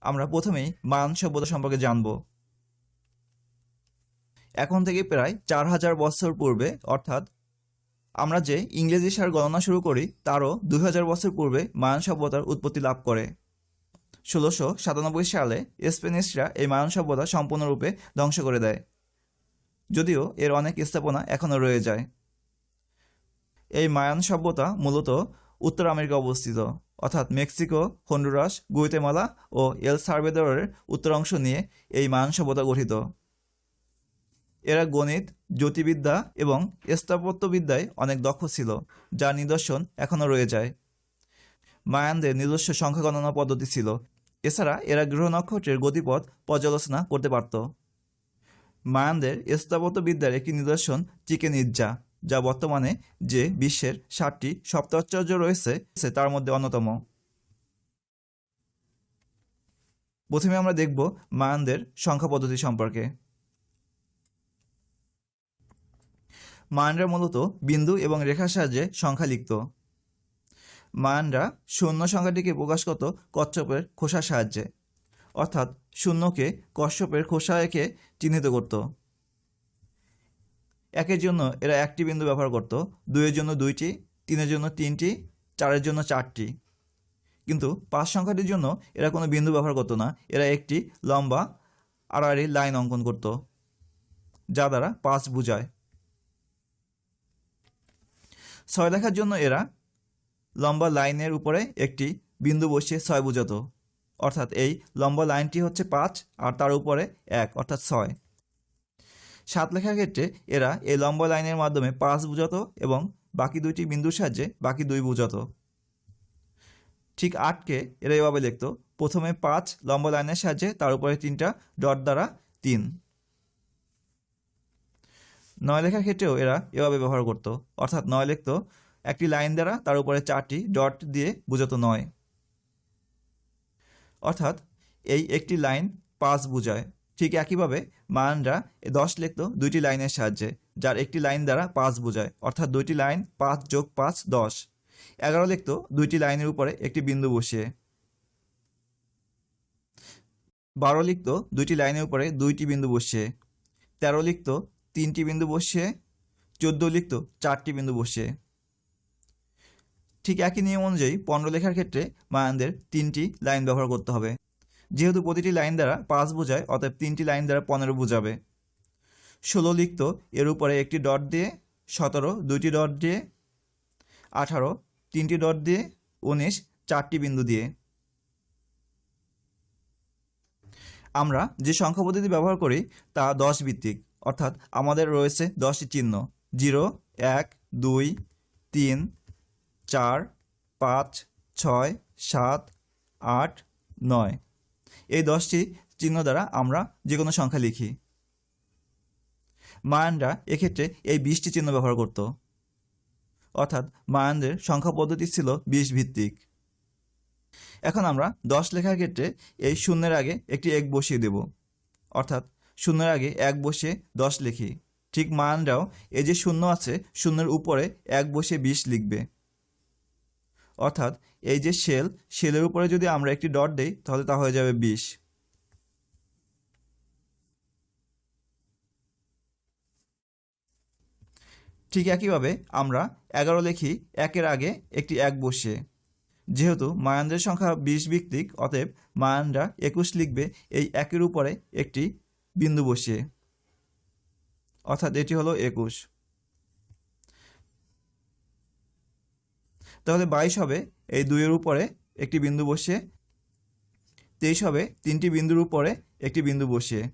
আমরা প্রথমেই মায়ান সভ্যতা সম্পর্কে জানব। এখন থেকে প্রায় চার হাজার বছর পূর্বে, অর্থাৎ আমরা যে ইংরেজি সার গণনা শুরু করি, তারও দুই হাজার বছর পূর্বে মায়ান সভ্যতার উৎপত্তি লাভ করে। ষোলোশো সাতানব্বই সালে স্পেনিশরা এই মায়ান সভ্যতা সম্পূর্ণরূপে ধ্বংস করে দেয়। যদিও এর অনেক স্থাপনা এখনও রয়ে যায়। এই মায়ান সভ্যতা মূলত উত্তর আমেরিকা অবস্থিত। অর্থাৎ মেক্সিকো, হন্ডুরাস, গুয়েতেমালা ও এল সার্ভেদরের উত্তর অংশ নিয়ে এই মায়ান সভ্যতা গঠিত। এরা গণিত, জ্যোতির্বিদ্যা এবং স্থাপত্যবিদ্যায় অনেক দক্ষ ছিল, যার নিদর্শন এখনও রয়ে যায়। মায়ানদের নিজস্ব সংখ্যা গণনা পদ্ধতি ছিল। এছাড়া এরা গ্রহ নক্ষত্রের গতিপথ পর্যালোচনা করতে পারত। মায়ানদের স্থাপত্যবিদ্যার একটি নিদর্শন চিকেন ইজ্জা যা বর্তমানে যে বিশ্বের ষাটটি সপ্তাশ্চর্য রয়েছে, সে তার মধ্যে অন্যতম। প্রথমে আমরা দেখব মায়ানদের সংখ্যা পদ্ধতি সম্পর্কে। মায়ানরা মূলত বিন্দু এবং রেখার সাহায্যে সংখ্যা লিখত। মায়ানরা শূন্য সংখ্যাটিকে প্রকাশ করত কচ্ছপের খোসার সাহায্যে, অর্থাৎ শূন্যকে কশ্যপের খোসা একে চিহ্নিত করত। একের জন্য এরা একটি বিন্দু ব্যবহার করত, দুইয়ের জন্য দুইটি, তিনের জন্য তিনটি, চারের জন্য চারটি। কিন্তু পাঁচ সংখ্যাটির জন্য এরা কোনো বিন্দু ব্যবহার করতো না, এরা একটি লম্বা আড়াআড়ি লাইন অঙ্কন করত, যা দ্বারা পাঁচ বোঝায়। ছয় দেখার জন্য এরা লম্বা লাইনের উপরে একটি বিন্দু বসিয়ে ছয় বোঝাতো, অর্থাৎ এই লম্বা লাইনটি হচ্ছে পাঁচ আর তার উপরে এক, অর্থাৎ ছয়। সাত লেখার ক্ষেত্রে এরা এই লম্বা লাইনের মাধ্যমে পাঁচ বোঝাতো এবং বাকি দুইটি বিন্দুর সাহায্যে বাকি দুই বোঝাতো। ঠিক আটকে এরা এভাবে লিখতো, প্রথমে পাঁচ লম্বা লাইনের সাহায্যে, তার উপরে তিনটা ডট দ্বারা তিন। নয় লেখার ক্ষেত্রেও এরা এভাবে ব্যবহার করত, অর্থাৎ নয় লিখত, একটি লাইন দ্বারা তার উপরে চারটি ডট দিয়ে বোঝাতো নয়। অর্থাৎ এই একটি লাইন পাঁচ বোঝায়। ঠিক একইভাবে মানরা দশ লিখত দুইটি লাইনের সাহায্যে, যার একটি লাইন দ্বারা পাঁচ বোঝায়, অর্থাৎ দুইটি লাইন পাঁচ যোগ পাঁচ দশ। এগারো লিখত দুইটি লাইনের উপরে একটি বিন্দু বসিয়ে। বারো লিখত দুইটি লাইনের উপরে দুইটি বিন্দু বসিয়ে। তেরো লিখত তিনটি বিন্দু বসিয়ে। চোদ্দ লিখত চারটি বিন্দু বসিয়ে। ঠিক একই নিয়ম অনুযায়ী পনেরো লেখার ক্ষেত্রে মায়ানদের তিনটি লাইন ব্যবহার করতে হবে। যেহেতু প্রতিটি লাইন দ্বারা পাঁচ বোঝায়, অতএব তিনটি লাইন দ্বারা পনেরো বোঝাবে। ষোলো লিখত, এর উপরে একটি ডট দিয়ে সতেরো, দুইটি ডট দিয়ে আঠারো, তিনটি ডট দিয়ে উনিশ, চারটি বিন্দু দিয়ে। আমরা যে সংখ্যা পদ্ধতি ব্যবহার করি, তা দশ ভিত্তিক, অর্থাৎ আমাদের রয়েছে দশটি চিহ্ন। জিরো, এক, দুই, তিন, চার, পাঁচ, ছয়, সাত, আট, নয়। এই দশটি চিহ্ন দ্বারা আমরা যে কোনো সংখ্যা লিখি। মায়ানরা এক্ষেত্রে এই বিশটি চিহ্ন ব্যবহার করত। অর্থাৎ মায়ানদের সংখ্যা পদ্ধতি ছিল বিশ ভিত্তিক এখন আমরা দশ লেখার ক্ষেত্রে এই শূন্যের আগে একটি এক বসিয়ে দেব। অর্থাৎ শূন্যের আগে এক বসে দশ লিখি। ঠিক মায়ানরাও এই যে শূন্য আছে, শূন্যের উপরে এক বসে বিশ লিখবে। অর্থাৎ এই যে শেল শেলের উপরে যদি আমরা একটি ডট দেই, তাহলে তা হয়ে যাবে বিশ। ঠিক একইভাবে আমরা এগারো লিখি, একের আগে একটি এক বসিয়ে। যেহেতু মায়ানদের সংখ্যা বিশ ভিত্তিক, অতএব মায়ানরা একুশ লিখবে, এই একের উপরে একটি বিন্দু বসিয়ে। অর্থাৎ এটি হলো একুশ। তাহলে বাইশ হবে, এই দুইয়ের উপরে একটি বিন্দু বসিয়ে, তেইশ হবে, তিনটি বিন্দুর উপরে একটি বিন্দু বসিয়ে।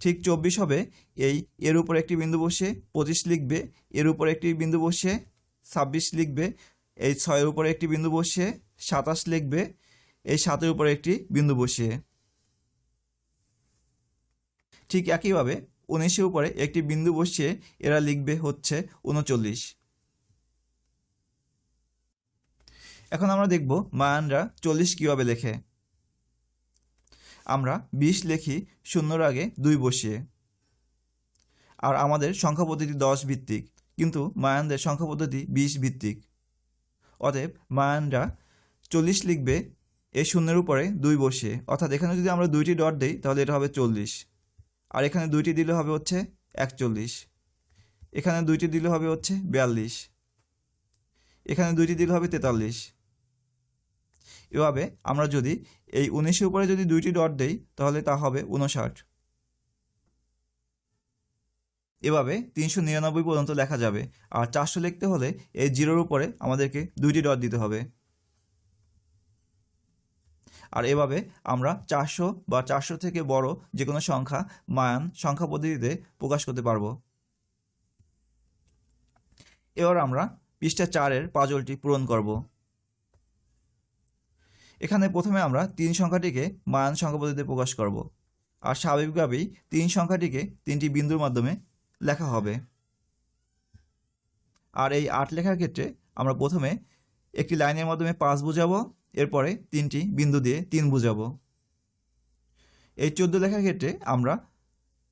ঠিক চব্বিশ হবে, এই এর উপরে একটি বিন্দু বসিয়ে পঁচিশ লিখবে, এর উপরে একটি বিন্দু বসিয়ে ছাব্বিশ লিখবে, এই ছয়ের উপরে একটি বিন্দু বসিয়ে সাতাশ লিখবে, এই সাতের উপরে একটি বিন্দু বসিয়ে। ঠিক একইভাবে উনিশের উপরে একটি বিন্দু বসিয়ে এরা লিখবে হচ্ছে উনচল্লিশ। এখন আমরা দেখব মায়ানরা চল্লিশ কীভাবে লেখে। আমরা বিশ লেখি শূন্যর আগে দুই বসিয়ে। আর আমাদের সংখ্যা পদ্ধতি দশ ভিত্তিক, কিন্তু মায়ানদের সংখ্যা পদ্ধতি বিশ ভিত্তিক। অতএব মায়ানরা চল্লিশ লিখবে এই শূন্যের উপরে দুই বসিয়ে। অর্থাৎ এখানে যদি আমরা দুইটি ডট দিই, তাহলে এটা হবে চল্লিশ। আর এখানে দুইটি দিলে হবে হচ্ছে একচল্লিশ। এখানে দুইটি দিলে হবে হচ্ছে বিয়াল্লিশ। এখানে দুইটি দিলে হবে তেতাল্লিশ। এভাবে আমরা যদি এই উনিশের উপরে যদি দুইটি ডট দেই, তাহলে তা হবে উনষাট এভাবে তিনশো নিরানব্বই পর্যন্ত লেখা যাবে। আর চারশো লিখতে হলে এই জিরোর উপরে আমাদেরকে দুইটি ডট দিতে হবে। আর এভাবে আমরা চারশো বা চারশো থেকে বড় যে কোনো সংখ্যা মায়ান সংখ্যা পদ্ধতিতে প্রকাশ করতে পারব। এবার আমরা পৃষ্ঠা চারের পাজলটি পূরণ করব। এখানে প্রথমে আমরা তিন সংখ্যাটিকে মায়ান সংখ্যা পদ্ধতিতে প্রকাশ করব আর স্বাভাবিকভাবেই তিন সংখ্যাটিকে তিনটি বিন্দুর মাধ্যমে লেখা হবে। আর এই আট লেখার ক্ষেত্রে আমরা প্রথমে একটি লাইনের মাধ্যমে পাঁচ বোঝাবো এরপরে তিনটি বিন্দু দিয়ে তিন বোঝাবো। এই চোদ্দ লেখার ক্ষেত্রে আমরা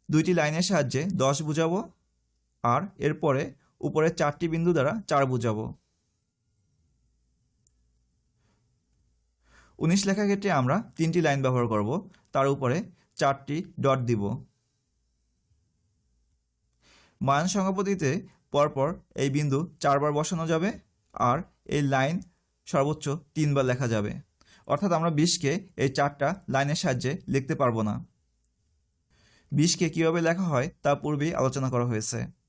দুইটি লাইনের সাহায্যে দশ বুঝাবো আর এরপরে উপরে চারটি বিন্দু দ্বারা চার বোঝাবো। উনিশ লেখার ক্ষেত্রে আমরা তিনটি লাইন ব্যবহার করব, তার উপরে চারটি ডট দিব। মান সংখ্যা পরপর এই বিন্দু চারবার বসানো যাবে আর এই লাইন সর্বোচ্চ তিনবার লেখা যাবে। অর্থাৎ আমরা বিশকে এই চারটা লাইনের সাহায্যে লিখতে পারব না। বিশকে কীভাবে লেখা হয় তা পূর্বেই আলোচনা করা হয়েছে।